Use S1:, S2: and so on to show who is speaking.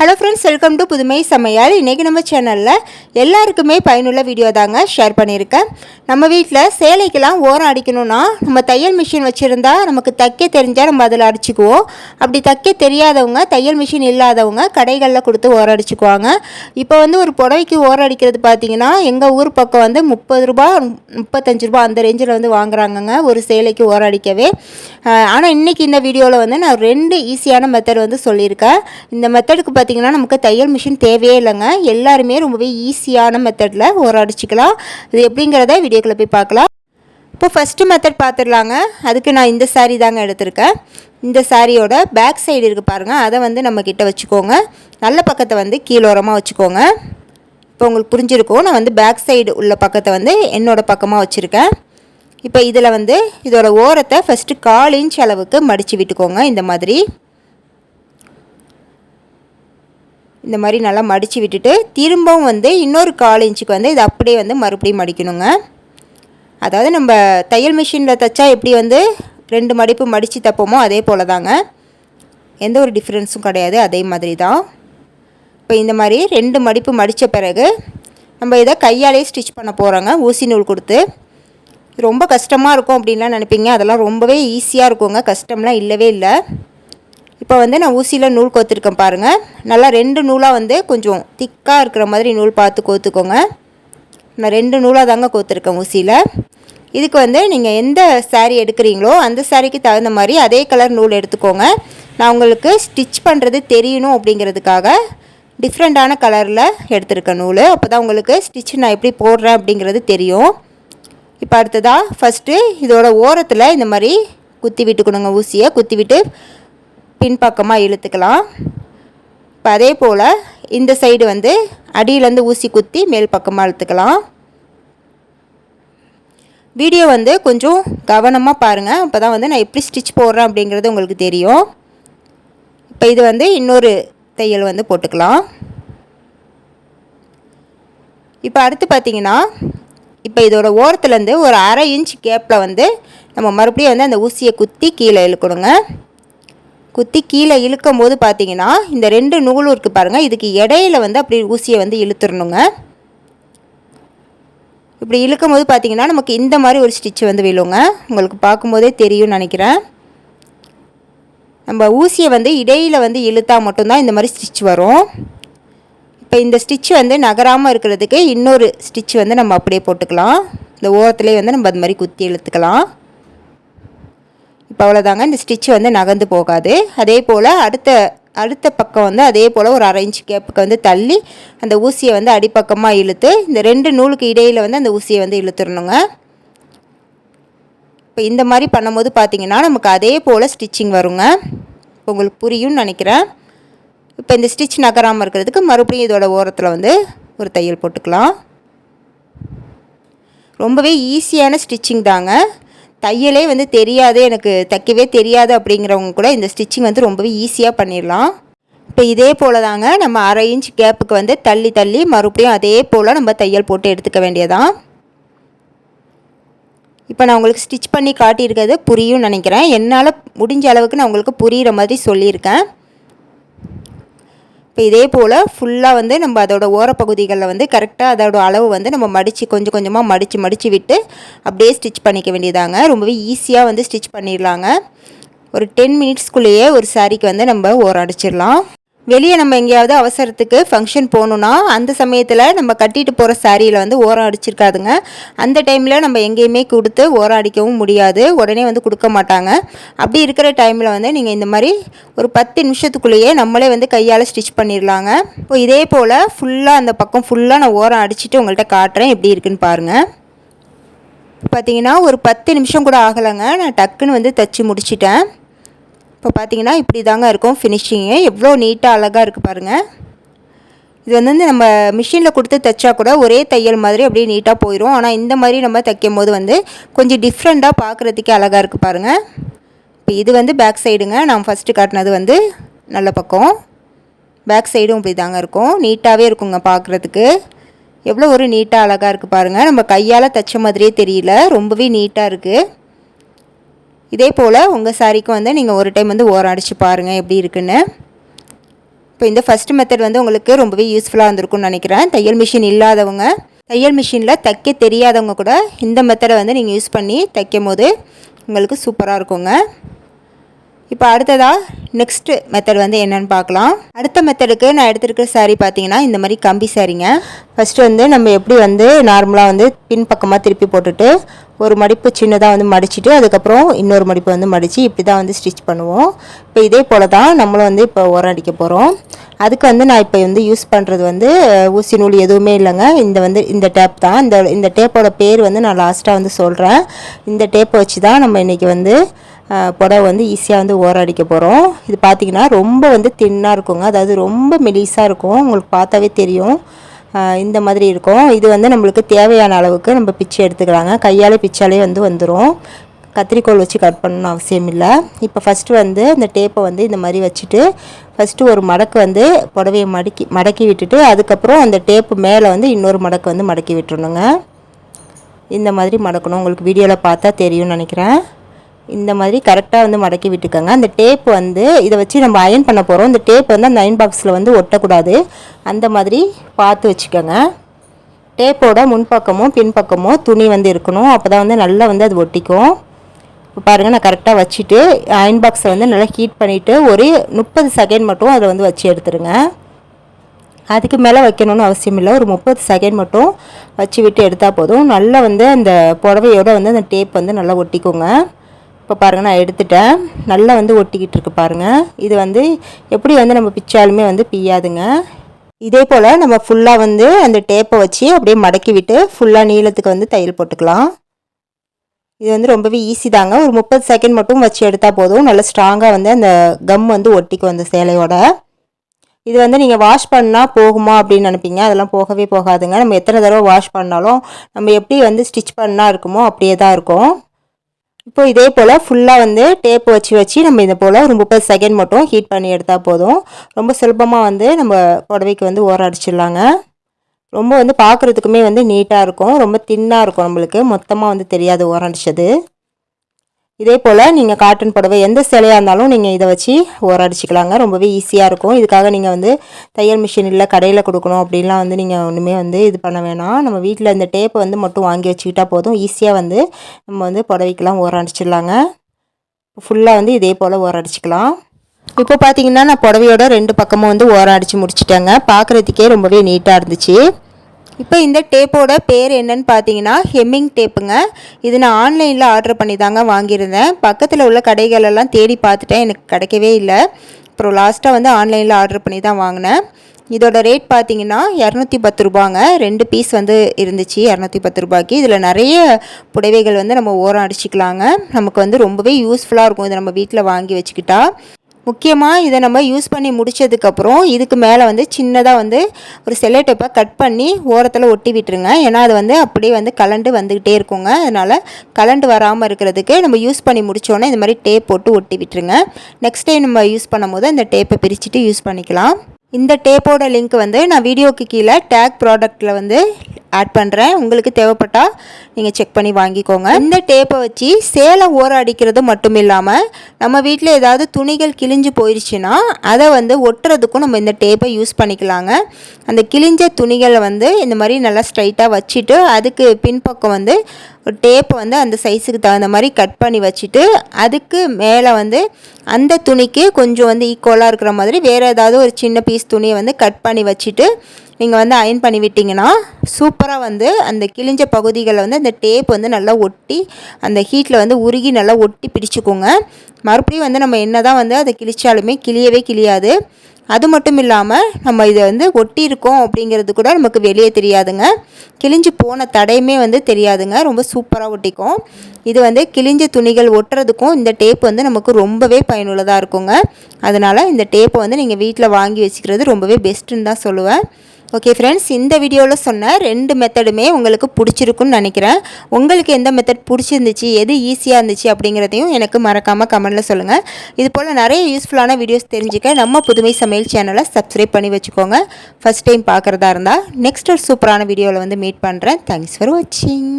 S1: Hello friends welcome to புதுமை சமையல். இன்றைக்கி நம்ம சேனலில் எல்லாருக்குமே பயனுள்ள வீடியோ தாங்க ஷேர் பண்ணியிருக்கேன். நம்ம வீட்டில் சேலைக்கெல்லாம் ஓரம் அடிக்கணும்னா நம்ம தையல் மிஷின் வச்சுருந்தா நமக்கு தைக்க தெரிஞ்சால் நம்ம அதில் அடிச்சுக்குவோம். அப்படி தைக்க தெரியாதவங்க தையல் மிஷின் இல்லாதவங்க கடைகளில் கொடுத்து ஓரம் அடிச்சுக்குவாங்க. இப்போ வந்து ஒரு புடவைக்கு ஓரம் அடிக்கிறது பார்த்திங்கன்னா எங்கள் ஊர் பக்கம் வந்து முப்பது ரூபா முப்பத்தஞ்சு ரூபா அந்த ரேஞ்சில் வந்து வாங்குறாங்கங்க ஒரு சேலைக்கு ஓரம் அடிக்கவே. ஆனால் இன்றைக்கி இந்த வீடியோவில் வந்து நான் ரெண்டு ஈஸியான மெத்தட் வந்து சொல்லியிருக்கேன். இந்த மெத்தடுக்கு பார்த்தீங்கன்னா நமக்கு தையல் மிஷின் தேவையே இல்லைங்க. எல்லாருமே ரொம்பவே ஈஸியான மெத்தடில் ஓரம் அடிச்சிக்கலாம். இது எப்படிங்கிறத வீடியோக்குள்ளே போய் பார்க்கலாம். இப்போ ஃபஸ்ட்டு மெத்தட் பார்த்துடலாங்க. அதுக்கு நான் இந்த சாரீ தாங்க எடுத்திருக்கேன். இந்த சாரியோட பேக் சைடு இருக்குது பாருங்கள் அதை வந்து நம்ம கிட்ட வச்சுக்கோங்க. நல்ல பக்கத்தை வந்து கீழோரமாக வச்சுக்கோங்க. இப்போ உங்களுக்கு புரிஞ்சிருக்கும் நான் வந்து பேக் சைடு உள்ள பக்கத்தை வந்து என்னோடய பக்கமாக வச்சுருக்கேன். இப்போ இதில் வந்து இதோட ஓரத்தை ஃபஸ்ட்டு கால் இன்ச் அளவுக்கு மடித்து விட்டுக்கோங்க. இந்த மாதிரி. இந்த மாதிரி நல்லா மடித்து விட்டுட்டு திரும்பவும் வந்து இன்னொரு கால் இன்ச்சுக்கு வந்து இது அப்படியே வந்து மறுபடியும் மடிக்கணுங்க. அதாவது நம்ம தையல் மிஷினில் தைச்சா எப்படி வந்து ரெண்டு மடிப்பு மடித்து தைப்போமோ அதே போல் தாங்க எந்த ஒரு டிஃப்ரென்ஸும் கிடையாது அதே மாதிரி தான் இப்போ இந்த மாதிரி ரெண்டு மடிப்பு மடித்த பிறகு நம்ம இதை கையாலே ஸ்டிச் பண்ண போகிறோங்க ஊசி நூல் கொடுத்து. ரொம்ப கஷ்டமாக இருக்கும் அப்படின்லாம் நினைப்பீங்க அதெல்லாம் ரொம்பவே ஈஸியாக இருக்குங்க கஷ்டம்லாம் இல்லவே இல்லை. இப்போ வந்து நான் ஊசியில் நூல் கோத்துருக்கேன் பாருங்கள் நல்லா ரெண்டு நூலாக வந்து கொஞ்சம் திக்காக இருக்கிற மாதிரி நூல் பார்த்து கோத்துக்கோங்க. நான் ரெண்டு நூலாக தாங்க கோத்துருக்கேன் ஊசியில். இதுக்கு வந்து நீங்கள் எந்த சாரீ எடுக்கிறீங்களோ அந்த சாரீக்கு தகுந்த மாதிரி அதே கலர் நூல் எடுத்துக்கோங்க. நான் உங்களுக்கு ஸ்டிச் பண்ணுறது தெரியணும் அப்படிங்கிறதுக்காக டிஃப்ரெண்ட்டான கலரில் எடுத்திருக்கேன் நூல். அப்போ தான் உங்களுக்கு ஸ்டிச் நான் எப்படி போடுறேன் அப்படிங்கிறது தெரியும். இப்போ அடுத்ததாக ஃபஸ்ட்டு இதோட ஓரத்தில் இந்த மாதிரி குத்தி விட்டுக்கணுங்க ஊசியை. குத்தி விட்டு பின்பக்கமாக இழுத்துக்கலாம். இப்போ அதே போல் இந்த சைடு வந்து அடியிலேருந்து ஊசி குத்தி மேல் பக்கமாக இழுத்துக்கலாம். வீடியோ வந்து கொஞ்சம் கவனமாக பாருங்கள் அப்போ தான் வந்து நான் எப்படி ஸ்டிச் போடுறேன் அப்படிங்கிறது உங்களுக்கு தெரியும். இப்போ இது வந்து இன்னொரு தையல் வந்து போட்டுக்கலாம். இப்போ அடுத்து பார்த்தீங்கன்னா இப்போ இதோட ஓரத்துலேருந்து ஒரு அரை இன்ச் கேப்பில் வந்து நம்ம மறுபடியும் வந்து அந்த ஊசியை குத்தி கீழே இழுக்கணுங்க. குத்தி கீழே இழுக்கும் போது பார்த்தீங்கன்னா இந்த ரெண்டு நூலும் இருக்குது பாருங்கள் இதுக்கு இடையில வந்து அப்படி ஊசியை வந்து இழுத்துடணுங்க. இப்படி இழுக்கும் போது பார்த்தீங்கன்னா நமக்கு இந்த மாதிரி ஒரு ஸ்டிச் வந்து விழுங்க. உங்களுக்கு பார்க்கும்போதே தெரியும்னு நினைக்கிறேன். நம்ம ஊசியை வந்து இடையில் வந்து இழுத்தா மட்டும்தான் இந்த மாதிரி ஸ்டிச் வரும். இப்போ இந்த ஸ்டிச் வந்து நகராமல் இருக்கிறதுக்கு இன்னொரு ஸ்டிச் வந்து நம்ம அப்படியே போட்டுக்கலாம். இந்த ஓரத்துலேயே வந்து நம்ம அது மாதிரி குத்தி இழுத்துக்கலாம். இப்போ அவ்வளோதாங்க இந்த ஸ்டிச் வந்து நகர்ந்து போகாது. அதே போல் அடுத்த அடுத்த பக்கம் வந்து அதே போல் ஒரு அரை இன்ச் கேப்புக்கு வந்து தள்ளி அந்த ஊசியை வந்து அடிப்பக்கமாக இழுத்து இந்த ரெண்டு நூலுக்கு இடையில் வந்து அந்த ஊசியை வந்து இழுத்துடணுங்க. இப்போ இந்த மாதிரி பண்ணும்போது பார்த்திங்கன்னா நமக்கு அதே போல் ஸ்டிச்சிங் வருங்க. உங்களுக்கு புரியும்னு நினைக்கிறேன். இப்போ இந்த ஸ்டிச் நகராமல் இருக்கிறதுக்கு மறுபடியும் இதோட ஓரத்தில் வந்து ஒரு தையல் போட்டுக்கலாம். ரொம்பவே ஈஸியான ஸ்டிச்சிங் தாங்க. தையலே வந்து தெரியாது எனக்கு தைக்கவே தெரியாது அப்படிங்கிறவங்க கூட இந்த ஸ்டிச்சிங் வந்து ரொம்பவே ஈஸியாக பண்ணிடலாம். இப்போ இதே போல் தாங்க நம்ம அரை இன்ச் கேப்புக்கு வந்து தள்ளி தள்ளி மறுபடியும் அதே போல் நம்ம தையல் போட்டு எடுத்துக்க வேண்டியதான் இப்போ நான் உங்களுக்கு ஸ்டிச் பண்ணி காட்டியிருக்கிறது புரியும்னு நினைக்கிறேன். என்னால் முடிஞ்ச அளவுக்கு நான் உங்களுக்கு புரிகிற மாதிரி சொல்லியிருக்கேன். இப்போ இதே போல் ஃபுல்லாக வந்து நம்ம அதோட ஓரப்பகுதிகளில் வந்து கரெக்டாக அதோட அளவு வந்து நம்ம மடித்து கொஞ்சம் கொஞ்சமாக மடித்து மடித்து விட்டு அப்படியே ஸ்டிச் பண்ணிக்க வேண்டியதாங்க. ரொம்பவே ஈஸியாக வந்து ஸ்டிச் பண்ணிடலாங்க. ஒரு டென் மினிட்ஸ்க்குள்ளேயே ஒரு சாரீக்கு வந்து நம்ம ஓரம் அடிச்சிடலாம். வெளியே நம்ம எங்கேயாவது அவசரத்துக்கு ஃபங்க்ஷன் போகணுன்னா அந்த சமயத்தில் நம்ம கட்டிட்டு போகிற சாரியில் வந்து ஓரம் அடிச்சிருக்காதுங்க. அந்த டைமில் நம்ம எங்கேயுமே கொடுத்து ஓரம் அடிக்கவும் முடியாது. உடனே வந்து கொடுக்க மாட்டாங்க. அப்படி இருக்கிற டைமில் வந்து நீங்கள் இந்த மாதிரி ஒரு பத்து நிமிஷத்துக்குள்ளேயே நம்மளே வந்து கையால் ஸ்டிச் பண்ணிடலாங்க இப்போ இதே போல் ஃபுல்லாக அந்த பக்கம் ஃபுல்லாக நான் ஓரம் அடிச்சுட்டு உங்கள்கிட்ட காட்டுறேன் எப்படி இருக்குன்னு பாருங்கள் பார்த்தீங்கன்னா ஒரு பத்து நிமிஷம் கூட ஆகலைங்க. நான் டக்குன்னு வந்து தைச்சி முடிச்சிட்டேன். இப்போ பார்த்தீங்கன்னா இப்படி தாங்க இருக்கும் ஃபினிஷிங்கு எவ்வளோ நீட்டாக அழகாக இருக்குது பாருங்கள் இது வந்து நம்ம மிஷினில் கொடுத்து தைச்சா கூட ஒரே தையல் மாதிரி அப்படியே நீட்டாக போயிடும் ஆனால் இந்த மாதிரி நம்ம தைக்கும் போது வந்து கொஞ்சம் டிஃப்ரெண்ட்டாக பார்க்குறதுக்கே அழகாக இருக்குது பாருங்கள் இப்போ இது வந்து பேக் சைடுங்க நான் ஃபஸ்ட்டு காட்டினது வந்து நல்ல பக்கம். பேக் சைடும் இப்படி தாங்க இருக்கும். நீட்டாகவே இருக்குங்க பார்க்குறதுக்கு. எவ்வளோ ஒரு நீட்டாக அழகாக இருக்குது பாருங்கள் நம்ம கையால் தைச்ச மாதிரியே தெரியல. ரொம்பவே நீட்டாக இருக்குது இதே போல் உங்கள் சாரீக்கும் வந்து நீங்கள் ஒரு டைம் வந்து ஓரம் அடித்து பாருங்கள் எப்படி இருக்குன்னு. இப்போ இந்த ஃபஸ்ட் மெத்தட் வந்து உங்களுக்கு ரொம்பவே யூஸ்ஃபுல்லாக இருந்திருக்கும்னு நினைக்கிறேன். தையல் மிஷின் இல்லாதவங்க தையல் மிஷினில் தைக்க தெரியாதவங்க கூட இந்த மெத்தடை வந்து நீங்கள் யூஸ் பண்ணி தைக்கும் போது உங்களுக்கு சூப்பராக இருக்குங்க. இப்போ அடுத்ததாக நெக்ஸ்ட்டு மெத்தட் வந்து என்னென்னு பார்க்கலாம். அடுத்த மெத்தடுக்கு நான் எடுத்துருக்கிற சாரீ பார்த்தீங்கன்னா இந்த மாதிரி கம்பி சாரீங்க. ஃபஸ்ட்டு வந்து நம்ம எப்படி வந்து நார்மலாக வந்து பின் பக்கமாக திருப்பி போட்டுட்டு ஒரு மடிப்பு சின்னதாக வந்து மடிச்சுட்டு அதுக்கப்புறம் இன்னொரு மடிப்பு வந்து மடித்து இப்படி தான் வந்து ஸ்டிச் பண்ணுவோம். இப்போ இதே போல் தான் நம்மளும் வந்து இப்போ உரம் அடிக்க போகிறோம் அதுக்கு வந்து நான் இப்போ வந்து யூஸ் பண்ணுறது வந்து ஊசி நூல் எதுவுமே இல்லைங்க. இந்த வந்து இந்த டேப் தான். இந்த இந்த டேப்போட பேர் வந்து நான் லாஸ்ட்டாக வந்து சொல்கிறேன் இந்த டேப்பை வச்சு தான் நம்ம இன்றைக்கி வந்து புடவை வந்து ஈஸியாக வந்து ஓரம் அடிக்க போகிறோம் இது பார்த்திங்கன்னா ரொம்ப வந்து தின்னாக இருக்குங்க. அதாவது ரொம்ப மெலிசாக இருக்கும். உங்களுக்கு பார்த்தாவே தெரியும். இந்த மாதிரி இருக்கும். இது வந்து நம்மளுக்கு தேவையான அளவுக்கு நம்ம பிச்சு எடுத்துக்கலாங்க. கையாலே பிச்சாலே வந்து வந்துடும் கத்திரிக்கோள் வச்சு கட் பண்ணணும் அவசியம் இல்லை. இப்போ ஃபஸ்ட்டு வந்து இந்த டேப்பை வந்து இந்த மாதிரி வச்சுட்டு ஃபஸ்ட்டு ஒரு மடக்கு வந்து புடவையை மடக்கி மடக்கி விட்டுட்டு அதுக்கப்புறம் அந்த டேப்பு மேலே வந்து இன்னொரு மடக்கு வந்து மடக்கி விட்டுருணுங்க இந்த மாதிரி மடக்கணும். உங்களுக்கு வீடியோவில் பார்த்தா தெரியும்னு நினைக்கிறேன். இந்த மாதிரி கரெக்டாக வந்து மடக்கி விட்டுக்கோங்க. அந்த டேப் வந்து இதை வச்சு நம்ம அயன் பண்ண போகிறோம் இந்த டேப் வந்து அந்த அயன் பாக்ஸில் வந்து ஒட்டக்கூடாது. அந்த மாதிரி பார்த்து வச்சுக்கோங்க. டேப்போட முன்பக்கமும் பின்பக்கமும் துணி வந்து இருக்கணும். அப்போ தான் வந்து நல்லா வந்து அது ஒட்டிக்கும். இப்போ பாருங்கள் நான் கரெக்டாக வச்சுட்டு அயன் பாக்ஸை வந்து நல்லா ஹீட் பண்ணிவிட்டு ஒரு முப்பது செகண்ட் மட்டும் அதை வந்து வச்சு எடுத்துருங்க. அதுக்கு மேலே வைக்கணும்னு அவசியம் இல்லை. ஒரு முப்பது செகண்ட் மட்டும் வச்சு விட்டு எடுத்தால் போதும். நல்லா வந்து அந்த புடவையோடு வந்து அந்த டேப் வந்து நல்லா ஒட்டிக்கோங்க. இப்போ பாருங்கள் நான் எடுத்துட்டேன். நல்லா வந்து ஒட்டிக்கிட்டு இருக்கு பாருங்கள் இது வந்து எப்படி வந்து நம்ம பிச்சாலுமே வந்து பிய்யாதுங்க. இதே போல் நம்ம ஃபுல்லாக வந்து அந்த டேப்பை வச்சு அப்படியே மடக்கி விட்டு ஃபுல்லாக நீளத்துக்கு வந்து தையல் போட்டுக்கலாம். இது வந்து ரொம்பவே ஈஸி தாங்க. ஒரு முப்பது செகண்ட் மட்டும் வச்சு எடுத்தால் போதும். நல்லா ஸ்ட்ராங்காக வந்து அந்த கம் வந்து ஒட்டிக்கும் அந்த சேலையோட. இது வந்து நீங்கள் வாஷ் பண்ணால் போகுமா அப்படின்னு நினைப்பீங்க. அதெல்லாம் போகவே போகாதுங்க. நம்ம எத்தனை தடவை வாஷ் பண்ணாலும் நம்ம எப்படி வந்து ஸ்டிச் பண்ணால் இருக்குமோ அப்படியே தான் இருக்கும். இப்போ இதே போல் ஃபுல்லாக வந்து டேப் வச்சு வச்சு நம்ம இதை போல் ஒரு முப்பது செகண்ட் மட்டும் ஹீட் பண்ணி எடுத்தால் போதும். ரொம்ப சுலபமாக வந்து நம்ம புடவைக்கு வந்து ஓர அடிச்சிடலாங்க. ரொம்ப வந்து பார்க்குறதுக்குமே வந்து நீட்டாக இருக்கும். ரொம்ப தின்னாக இருக்கும் நம்மளுக்கு. மொத்தமாக வந்து தெரியாது ஓரம் அடித்தது இதே போல் நீங்கள் காட்டன் புடவை எந்த சிலையாக இருந்தாலும் நீங்கள் இதை வச்சு ஓரடிச்சிக்கலாங்க. ரொம்பவே ஈஸியாக இருக்கும். இதுக்காக நீங்கள் வந்து தையல் மிஷின் இல்லை கடையில் கொடுக்கணும் அப்படின்லாம் வந்து நீங்கள் ஒன்றுமே வந்து இது பண்ண வேணாம். நம்ம வீட்டில் இந்த டேப்பை வந்து மட்டும் வாங்கி வச்சுக்கிட்டால் போதும். ஈஸியாக வந்து நம்ம வந்து புடவைக்கெலாம் ஓரடிச்சிடலாங்க. ஃபுல்லாக வந்து இதே போல் ஓரடிச்சிக்கலாம். இப்போ பார்த்தீங்கன்னா நான் புடவையோட ரெண்டு பக்கமும் வந்து ஓரம் அடித்து முடிச்சிட்டேங்க. பார்க்குறதுக்கே ரொம்பவே நீட்டாக இருந்துச்சு. இப்போ இந்த டேப்போட பேர் என்னன்னு பார்த்தீங்கன்னா ஹெம்மிங் டேப்புங்க. இது நான் ஆன்லைனில் ஆர்டர் பண்ணி தாங்க வாங்கியிருந்தேன். பக்கத்தில் உள்ள கடைகளெல்லாம் தேடி பார்த்துட்டேன். எனக்கு கிடைக்கவே இல்லை. அப்புறம் லாஸ்ட்டாக வந்து ஆன்லைனில் ஆர்டர் பண்ணி தான் வாங்கினேன். இதோட ரேட் பார்த்தீங்கன்னா இரநூத்தி பத்து ரூபாங்க. ரெண்டு பீஸ் வந்து இருந்துச்சு இரநூத்தி பத்து ரூபாய்க்கு. இதில் நிறைய புடவைகள் வந்து நம்ம ஓரம் அடிச்சிக்கலாங்க. நமக்கு வந்து ரொம்பவே யூஸ்ஃபுல்லாக இருக்கும். இதை நம்ம வீட்டில் வாங்கி வச்சுக்கிட்டா. முக்கியமாக இதை நம்ம யூஸ் பண்ணி முடித்ததுக்கப்புறம் இதுக்கு மேலே வந்து சின்னதாக வந்து ஒரு செல்லை டேப்பை கட் பண்ணி ஓரத்தில் ஒட்டி விட்டுருங்க. ஏன்னா அது வந்து அப்படியே வந்து கலண்டு வந்துக்கிட்டே இருக்குங்க. அதனால் கலண்டு வராமல் இருக்கிறதுக்கு நம்ம யூஸ் பண்ணி முடித்தோன்னே இந்த மாதிரி டேப் போட்டு ஒட்டி விட்டுருங்க. நெக்ஸ்ட் டைம் நம்ம யூஸ் பண்ணும்போது அந்த டேப்பை பிரிச்சுட்டு யூஸ் பண்ணிக்கலாம். இந்த டேப்போட லிங்க் வந்து நான் வீடியோக்கு கீழே டேக் ப்ராடக்ட்டில் வந்து ஆட் பண்ணுறேன் உங்களுக்கு தேவைப்பட்டால் நீங்கள் செக் பண்ணி வாங்கிக்கோங்க. இந்த டேப்பை வச்சு சேலை ஓர அடிக்கிறது மட்டும் இல்லாமல் நம்ம வீட்டில் ஏதாவது துணிகள் கிழிஞ்சு போயிடுச்சுன்னா அதை வந்து ஒட்டுறதுக்கும் நம்ம இந்த டேப்பை யூஸ் பண்ணிக்கலாங்க. அந்த கிழிஞ்ச துணிகளை வந்து இந்த மாதிரி நல்லா ஸ்ட்ரைட்டாக வச்சுட்டு அதுக்கு பின்பக்கம் வந்து ஒரு டேப்பை வந்து அந்த சைஸுக்கு தகுந்த மாதிரி கட் பண்ணி வச்சுட்டு அதுக்கு மேலே வந்து அந்த துணிக்கு கொஞ்சம் வந்து ஈக்குவலாக இருக்கிற மாதிரி வேறு ஏதாவது ஒரு சின்ன பீஸ் துணியை வந்து கட் பண்ணி வச்சுட்டு நீங்கள் வந்து அயன் பண்ணி விட்டிங்கன்னா சூப்பராக வந்து அந்த கிழிஞ்ச பகுதிகளில் வந்து அந்த டேப் வந்து நல்லா ஒட்டி அந்த ஹீட்டில் வந்து உருகி நல்லா ஒட்டி பிடிச்சிக்கோங்க. மறுபடியும் வந்து நம்ம என்ன தான் வந்து அதை கிழிச்சாலுமே கிளியவே கிளியாது. அது மட்டும் இல்லாமல் நம்ம இதை வந்து ஒட்டியிருக்கோம் அப்படிங்கிறது கூட நமக்கு வெளியே தெரியாதுங்க. கிழிஞ்சு போன தடையுமே வந்து தெரியாதுங்க. ரொம்ப சூப்பராக ஒட்டிக்கும். இது வந்து கிழிஞ்ச துணிகள் ஒட்டுறதுக்கும் இந்த டேப் வந்து நமக்கு ரொம்பவே பயனுள்ளதாக இருக்குங்க. அதனால் இந்த டேப்பை வந்து நீங்கள் வீட்டில் வாங்கி வச்சுக்கிறது ரொம்பவே பெஸ்ட்டுன்னு தான் சொல்லுவேன். ஓகே ஃப்ரெண்ட்ஸ் இந்த வீடியோவில் சொன்ன ரெண்டு மெத்தடுமே உங்களுக்கு பிடிச்சிருக்குன்னு நினைக்கிறேன். உங்களுக்கு எந்த மெத்தட் பிடிச்சிருந்துச்சு எது ஈஸியாக இருந்துச்சு அப்படிங்கிறதையும் எனக்கு மறக்காமல் கமெண்ட்டில் சொல்லுங்கள் இது போல் நிறைய யூஸ்ஃபுல்லான வீடியோஸ் தெரிஞ்சுக்க நம்ம புதுமை சமையல் சேனலை சப்ஸ்கிரைப் பண்ணி வச்சுக்கோங்க. ஃபஸ்ட் டைம் பார்க்குறதா இருந்தால் நெக்ஸ்ட் ஒரு சூப்பரான வீடியோவில் வந்து மீட் பண்ணுறேன் தேங்க்ஸ் ஃபார் வாட்சிங்